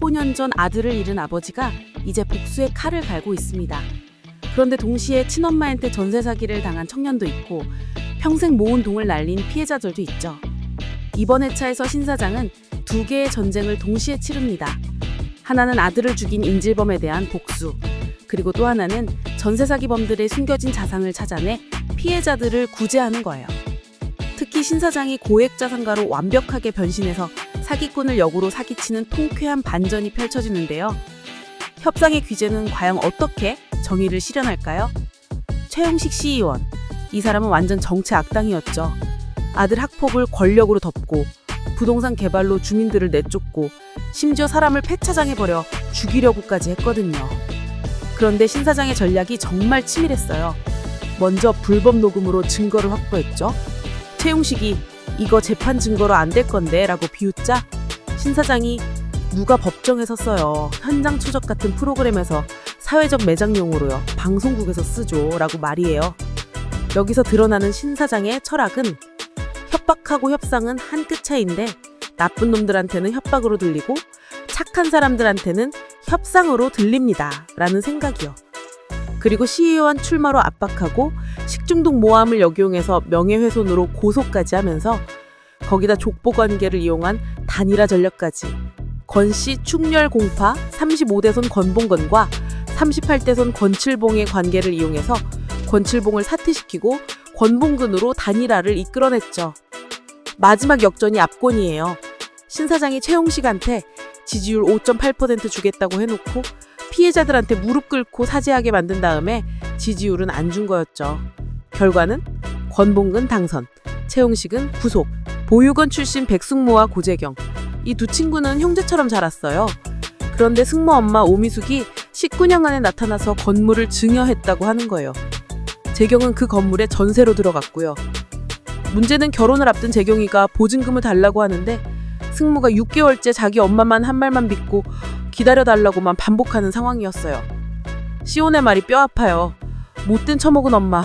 15년 전 아들을 잃은 아버지가 이제 복수의 칼을 갈고 있습니다. 그런데 동시에 친엄마한테 전세 사기를 당한 청년도 있고 평생 모은 돈을 날린 피해자들도 있죠. 이번 회차에서 신 사장은 두 개의 전쟁을 동시에 치릅니다. 하나는 아들을 죽인 인질범에 대한 복수, 그리고 또 하나는 전세 사기범들의 숨겨진 자산을 찾아내 피해자들을 구제하는 거예요. 특히 신 사장이 고액 자산가로 완벽하게 변신해서 사기꾼을 역으로 사기치는 통쾌한 반전이 펼쳐지는데요. 협상의 귀재는 과연 어떻게 정의를 실현할까요? 최영식 시의원. 이 사람은 완전 정치 악당이었죠. 아들 학폭을 권력으로 덮고 부동산 개발로 주민들을 내쫓고 심지어 사람을 폐차장해버려 죽이려고까지 했거든요. 그런데 신 사장의 전략이 정말 치밀했어요. 먼저 불법 녹음으로 증거를 확보했죠. 최용식이 이거 재판 증거로 안 될 건데 라고 비웃자 신 사장이 누가 법정에서 써요. 현장 추적 같은 프로그램에서 사회적 매장용으로요. 방송국에서 쓰죠. 라고 말이에요. 여기서 드러나는 신 사장의 철학은 협박하고 협상은 한 끗 차이인데 나쁜 놈들한테는 협박으로 들리고 착한 사람들한테는 협상으로 들립니다. 라는 생각이요. 그리고 시의원 출마로 압박하고 식중독 모함을 역용해서 명예훼손으로 고소까지 하면서 거기다 족보 관계를 이용한 단일화 전략까지 권씨 충렬 공파 35대손 권봉건과 38대손 권칠봉의 관계를 이용해서 권칠봉을 사퇴시키고 권봉근으로 단일화를 이끌어냈죠. 마지막 역전이 압권이에요. 신 사장이 최용식한테 지지율 5.8% 주겠다고 해놓고 피해자들한테 무릎 꿇고 사죄하게 만든 다음에 지지율은 안 준 거였죠. 결과는 권봉근 당선, 최용식은 구속, 보육원 출신 백숙모와 고재경. 이 두 친구는 형제처럼 자랐어요. 그런데 승모 엄마 오미숙이 19년 안에 나타나서 건물을 증여했다고 하는 거예요. 재경은 그 건물에 전세로 들어갔고요. 문제는 결혼을 앞둔 재경이가 보증금을 달라고 하는데 승모가 6개월째 자기 엄마만 한 말만 믿고 기다려달라고만 반복하는 상황이었어요. 시온의 말이 뼈 아파요. 못된 처먹은 엄마.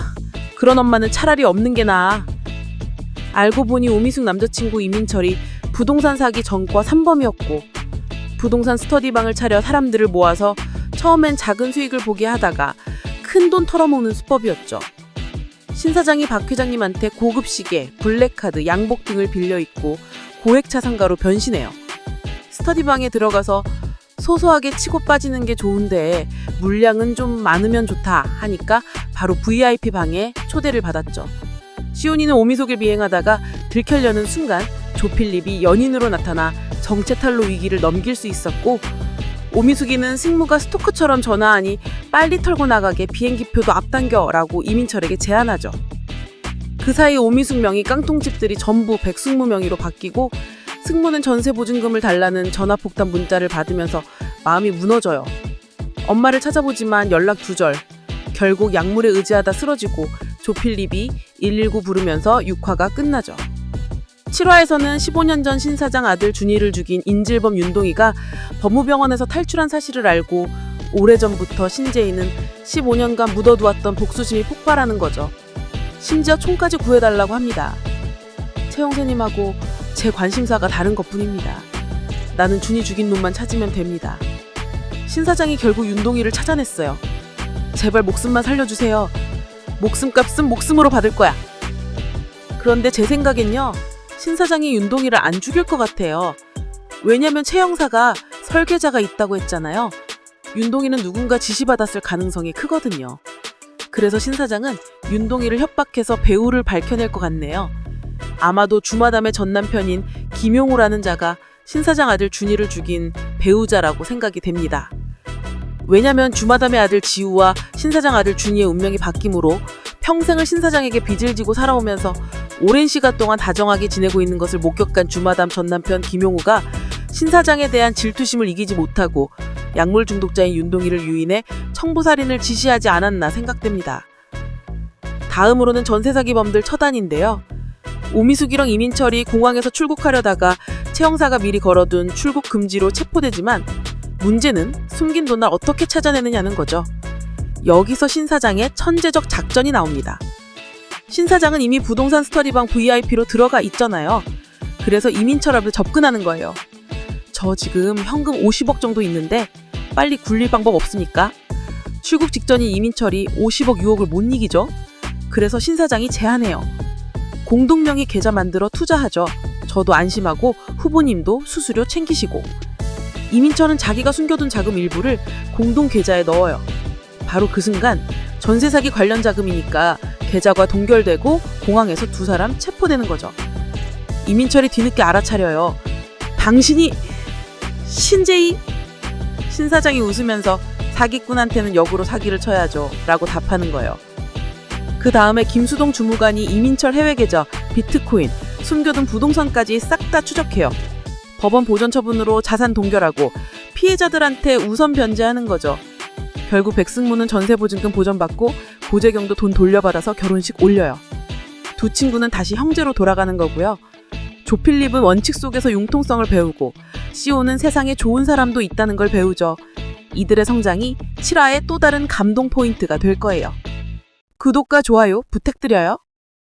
그런 엄마는 차라리 없는 게 나아. 알고 보니 오미숙 남자친구 이민철이 부동산 사기 전과 3범이었고 부동산 스터디방을 차려 사람들을 모아서 처음엔 작은 수익을 보게 하다가 큰 돈 털어먹는 수법이었죠. 신 사장이 박 회장님한테 고급 시계, 블랙카드, 양복 등을 빌려 입고 고액 차상가로 변신해요. 스터디방에 들어가서 소소하게 치고 빠지는 게 좋은데 물량은 좀 많으면 좋다 하니까 바로 VIP 방에 초대를 받았죠. 시온이는 오미속을 비행하다가 들켜려는 순간 조필립이 연인으로 나타나 정체탈로 위기를 넘길 수 있었고 오미숙이는 승무가 스토커처럼 전화하니 빨리 털고 나가게 비행기표도 앞당겨라고 이민철에게 제안하죠. 그 사이 오미숙 명의 깡통집들이 전부 백승무 명의로 바뀌고 승무는 전세 보증금을 달라는 전화폭탄 문자를 받으면서 마음이 무너져요. 엄마를 찾아보지만 연락 두절. 결국 약물에 의지하다 쓰러지고 조필립이 119 부르면서 육화가 끝나죠. 7화에서는 15년 전 신사장 아들 준이를 죽인 인질범 윤동이가 법무병원에서 탈출한 사실을 알고 오래전부터 신재희는 15년간 묻어두었던 복수심이 폭발하는 거죠. 심지어 총까지 구해달라고 합니다. 최영세님하고 제 관심사가 다른 것 뿐입니다. 나는 준이 죽인 놈만 찾으면 됩니다. 신 사장이 결국 윤동이를 찾아냈어요. 제발 목숨만 살려주세요. 목숨값은 목숨으로 받을 거야. 그런데 제 생각엔요. 신 사장이 윤동이를 안 죽일 것 같아요. 왜냐면 최 형사가 설계자가 있다고 했잖아요. 윤동이는 누군가 지시받았을 가능성이 크거든요. 그래서 신 사장은 윤동이를 협박해서 배우를 밝혀낼 것 같네요. 아마도 주마담의 전 남편인 김용우라는 자가 신 사장 아들 준이를 죽인 배우자라고 생각이 됩니다. 왜냐면 주마담의 아들 지우와 신 사장 아들 준이의 운명이 바뀌므로 평생을 신 사장에게 빚을 지고 살아오면서 오랜 시간 동안 다정하게 지내고 있는 것을 목격한 주마담 전 남편 김용우가 신 사장에 대한 질투심을 이기지 못하고 약물 중독자인 윤동이를 유인해 청부살인을 지시하지 않았나 생각됩니다. 다음으로는 전세 사기범들 처단인데요. 오미숙이랑 이민철이 공항에서 출국하려다가 최 형사가 미리 걸어둔 출국 금지로 체포되지만 문제는 숨긴 돈을 어떻게 찾아내느냐는 거죠. 여기서 신 사장의 천재적 작전이 나옵니다. 신 사장은 이미 부동산 스터디방 VIP로 들어가 있잖아요. 그래서 이민철 앞에 접근하는 거예요. 저 지금 현금 50억 정도 있는데 빨리 굴릴 방법 없습니까? 출국 직전인 이민철이 50억 유혹을 못 이기죠. 그래서 신 사장이 제안해요. 공동명의 계좌 만들어 투자하죠. 저도 안심하고 후보님도 수수료 챙기시고. 이민철은 자기가 숨겨둔 자금 일부를 공동 계좌에 넣어요. 바로 그 순간 전세 사기 관련 자금이니까 계좌가 동결되고 공항에서 두 사람 체포되는 거죠. 이민철이 뒤늦게 알아차려요. 당신이 신재희 신 사장이 웃으면서 사기꾼한테는 역으로 사기를 쳐야죠. 라고 답하는 거예요. 그 다음에 김수동 주무관이 이민철 해외 계좌, 비트코인, 숨겨둔 부동산까지 싹 다 추적해요. 법원 보전 처분으로 자산 동결하고 피해자들한테 우선 변제하는 거죠. 결국 백승무는 전세보증금 보전받고 고재경도 돈 돌려받아서 결혼식 올려요. 두 친구는 다시 형제로 돌아가는 거고요. 조필립은 원칙 속에서 융통성을 배우고 시오는 세상에 좋은 사람도 있다는 걸 배우죠. 이들의 성장이 7화의 또 다른 감동 포인트가 될 거예요. 구독과 좋아요 부탁드려요.